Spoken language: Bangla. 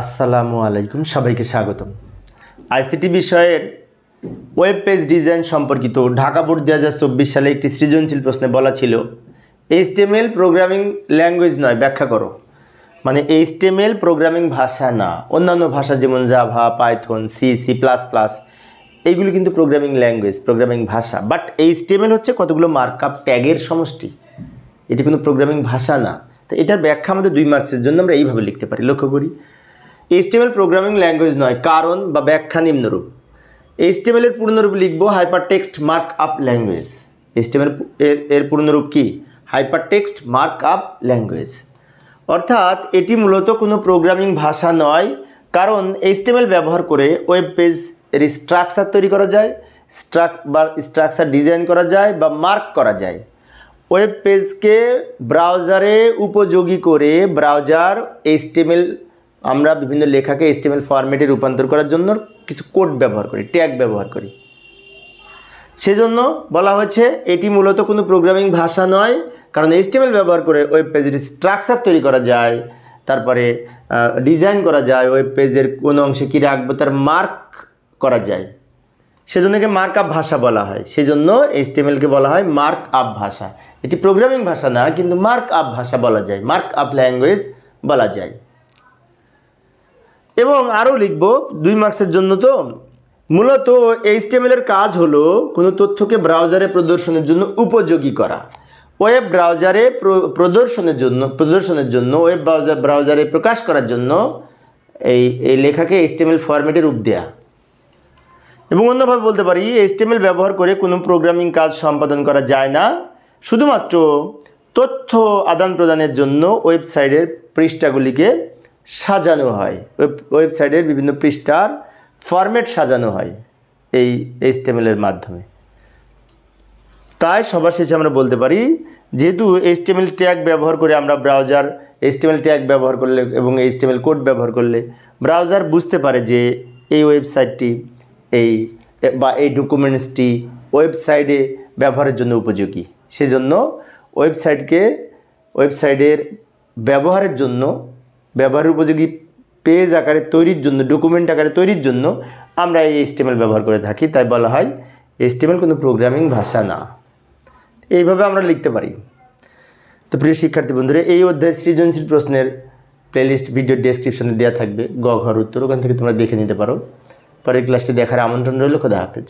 আসসালামু আলাইকুম, সবাইকে স্বাগতম। আইসিটি বিষয়ের ওয়েব পেজ ডিজাইন সম্পর্কিত ঢাকা বোর্ড দু হাজার চব্বিশ সালে একটি সৃজনশীল প্রশ্নে বলা ছিল, এইচটিএমএল প্রোগ্রামিং ল্যাঙ্গুয়েজ নয়, ব্যাখ্যা করো। মানে এইচটিএমএল প্রোগ্রামিং ভাষা না, অন্যান্য ভাষা যেমন Java, Python, C C plus plus এইগুলো কিন্তু প্রোগ্রামিং ল্যাঙ্গুয়েজ, প্রোগ্রামিং ভাষা। বাট এইচটিএমএল হচ্ছে কতগুলো মার্কআপ ট্যাগের সমষ্টি। এটি কোনো প্রোগ্রামিং ভাষা না। তো এটার ব্যাখ্যা আমাদের দুই মার্কসের জন্য আমরা এইভাবে লিখতে পারি। লক্ষ্য করি এইচটিএমএল প্রোগ্রামিং ল্যাঙ্গুয়েজ নয়, কারণ বা ব্যাখ্যা নিম্নরূপ। এইচটিএমএল এর পূর্ণরূপ লিখব hyper text mark up language HTML এর এর পূর্ণরূপ কি? Hyper text mark up language অর্থাৎ এটি মূলত কোনো প্রোগ্রামিং ভাষা নয়, কারণ এইচটিএমএল ব্যবহার করে ওয়েব পেজ এর স্ট্রাকচার তৈরি করা যায় স্ট্রাক বা স্ট্রাকচার ডিজাইন করা যায় বা মার্ক করা যায়। ওয়েব পেজকে ব্রাউজারে উপযোগী করে ব্রাউজার এইচটিএমএল আমরা বিভিন্ন লেখাকে এইচটিএমএল ফরম্যাটে রূপান্তর করার জন্য কিছু কোড ব্যবহার করি ট্যাগ ব্যবহার করি। সেজন্য বলা হয়েছে, এটি মূলত কোনো প্রোগ্রামিং ভাষা নয়, কারণ এইচটিএমএল ব্যবহার করে ওয়েব পেজের স্ট্রাকচার তৈরি করা যায়, তারপরে ডিজাইন করা যায় ওয়েব পেজের কোন অংশে কী রাখব, তার মার্ক করা যায়। সেজন্য একে মার্ক আপ ভাষা বলা হয়। সেজন্য এইচটিএমএলকে বলা হয় মার্ক আপ ভাষা। এটি প্রোগ্রামিং ভাষা না, কিন্তু মার্ক আপ ভাষা বলা যায় মার্ক আপ ল্যাঙ্গুয়েজ বলা যায়। এবং আরও লিখব, দুই মার্কসের জন্য তো। মূলত এইচটিএমএল এর কাজ হলো কোনো তথ্যকে ব্রাউজারে প্রদর্শনের জন্য উপযোগী করা। ওয়েব ব্রাউজারে প্রদর্শনের জন্য প্রদর্শনের জন্য ওয়েব ব্রাউজার ব্রাউজারে প্রকাশ করার জন্য এই এই লেখাকে এইচটিএমএল ফরম্যাটে রূপ দেয়া। এবং অন্যভাবে বলতে পারি এইচটিএমএল ব্যবহার করে কোনো প্রোগ্রামিং কাজ সম্পাদন করা যায় না। শুধুমাত্র তথ্য আদান প্রদানের জন্য ওয়েবসাইটের পৃষ্ঠাগুলিকে সাজানো হয়। ওয়েব, ওয়েবসাইটের বিভিন্ন পৃষ্ঠার ফরম্যাট সাজানো হয় এই এইচটিএমএল এর মাধ্যমে। তাই সবার শেষে আমরা বলতে পারি, যেহেতু এইচটিএমএল ট্যাগ ব্যবহার করে আমরা ব্রাউজার এইচটিএমএল ট্যাগ ব্যবহার করলে এবং এইচটিএমএল কোড ব্যবহার করলে ব্রাউজার বুঝতে পারে যে এই ওয়েবসাইটটি, এই, বা এই ডকুমেন্টসটি ওয়েবসাইটে ব্যবহারের জন্য উপযোগী। সেজন্য ওয়েবসাইটকে, ওয়েবসাইটের ব্যবহারের জন্য ব্যবহারের উপযোগী পেজ আকারে তৈরির জন্য ডকুমেন্ট আকারে তৈরির জন্য আমরা এই এইচটিএমএল ব্যবহার করে থাকি। তাই বলা হয় এইচটিএমএল কোনো প্রোগ্রামিং ভাষা না। এইভাবে আমরা লিখতে পারি। তো প্রিয় শিক্ষার্থী বন্ধুরা, এই অধ্যায়ের সৃজনশীল প্রশ্নের প্লেলিস্ট ভিডিও ডেসক্রিপশনে দেওয়া থাকবে। গ ঘর উত্তর, ওখান থেকে তোমরা দেখে নিতে পারো। পরের ক্লাসটি দেখার আমন্ত্রণ রইল। খোদা হাফেজ।